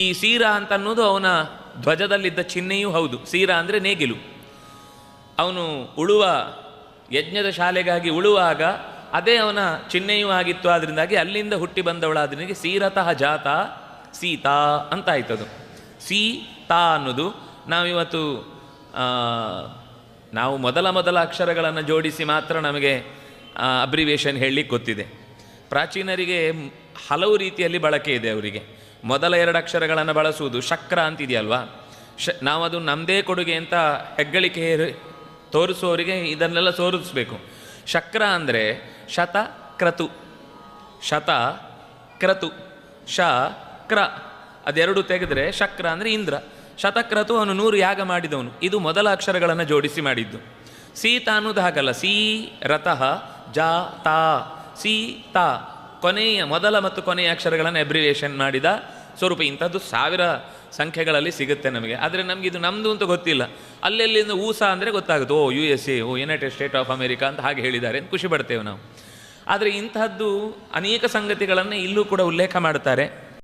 ಈ ಸೀರಾ ಅಂತ ಅನ್ನೋದು ಅವನ ಧ್ವಜದಲ್ಲಿದ್ದ ಚಿಹ್ನೆಯೂ ಹೌದು. ಸೀರಾ ಅಂದರೆ ನೇಗಿಲು. ಅವನು ಉಳುವ ಯಜ್ಞದ ಶಾಲೆಗಾಗಿ ಉಳುವಾಗ ಅದೇ ಅವನ ಚಿಹ್ನೆಯೂ ಆಗಿತ್ತು. ಆದ್ರಿಂದಾಗಿ ಅಲ್ಲಿಂದ ಹುಟ್ಟಿ ಬಂದವಳಾದ್ರಿಗೆ ಸೀರತಃ ಜಾತ, ಸೀತಾ ಅಂತ ಆಯ್ತದು ಸೀತಾ ಅನ್ನೋದು ನಾವಿವತ್ತು ನಾವು ಮೊದಲ ಮೊದಲ ಅಕ್ಷರಗಳನ್ನು ಜೋಡಿಸಿ ಮಾತ್ರ ನಮಗೆ ಅಬ್ರಿವೇಷನ್ ಹೇಳಲಿಕ್ಕೆ ಗೊತ್ತಿದೆ. ಪ್ರಾಚೀನರಿಗೆ ಹಲವು ರೀತಿಯಲ್ಲಿ ಬಳಕೆ ಇದೆ ಅವರಿಗೆ. ಮೊದಲ ಎರಡು ಅಕ್ಷರಗಳನ್ನು ಬಳಸುವುದು ಶಕ್ರ ಅಂತಿದೆಯಲ್ವಾ? ಶ ನಾವು ಅದು ನಮ್ಮದೇ ಕೊಡುಗೆ ಅಂತ ಹೆಗ್ಗಳಿಕೆ ತೋರಿಸುವವರಿಗೆ ಇದನ್ನೆಲ್ಲ ತೋರಿಸ್ಬೇಕು. ಶಕ್ರ ಅಂದರೆ ಶತ ಕ್ರತು. ಶತ ಕ್ರತು. ಶ, ಕ್ರ. ಅದೆರಡು ತೆಗೆದ್ರೆ ಶಕ್ರ ಅಂದರೆ ಇಂದ್ರ. ಶತಕ್ರತು ಅವನು ನೂರು ಯಾಗ ಮಾಡಿದವನು. ಇದು ಮೊದಲ ಅಕ್ಷರಗಳನ್ನು ಜೋಡಿಸಿ ಮಾಡಿದ್ದು. ಸೀತ ಅನ್ನೋದು ಹಾಗಲ್ಲ. ಸೀ, ರತಃ, ಜಾ, ತಾ. ಸೀ, ತಾ. ಕೊನೆಯ, ಮೊದಲ ಮತ್ತು ಕೊನೆಯ ಅಕ್ಷರಗಳನ್ನು ಎಬ್ರಿವಿಯೇಷನ್ ಮಾಡಿದ ಸ್ವರೂಪ ಇಂಥದ್ದು ಸಾವಿರ ಸಂಖ್ಯೆಗಳಲ್ಲಿ ಸಿಗುತ್ತೆ ನಮಗೆ. ಆದರೆ ನಮಗೆ ಇದು ನಮ್ಮದು ಅಂತ ಗೊತ್ತಿಲ್ಲ. ಅಲ್ಲೆಲ್ಲಿಂದ ಊಸಾ ಅಂದರೆ ಗೊತ್ತಾಗುತ್ತೆ. ಓ, ಯು ಎಸ್ ಎ, ಓ ಯುನೈಟೆಡ್ ಸ್ಟೇಟ್ ಆಫ್ ಅಮೇರಿಕಾ ಅಂತ ಹಾಗೆ ಹೇಳಿದ್ದಾರೆ ಅಂತ ಖುಷಿ ಪಡ್ತೇವೆ ನಾವು. ಆದರೆ ಇಂತಹದ್ದು ಅನೇಕ ಸಂಗತಿಗಳನ್ನು ಇಲ್ಲೂ ಕೂಡ ಉಲ್ಲೇಖ ಮಾಡ್ತಾರೆ.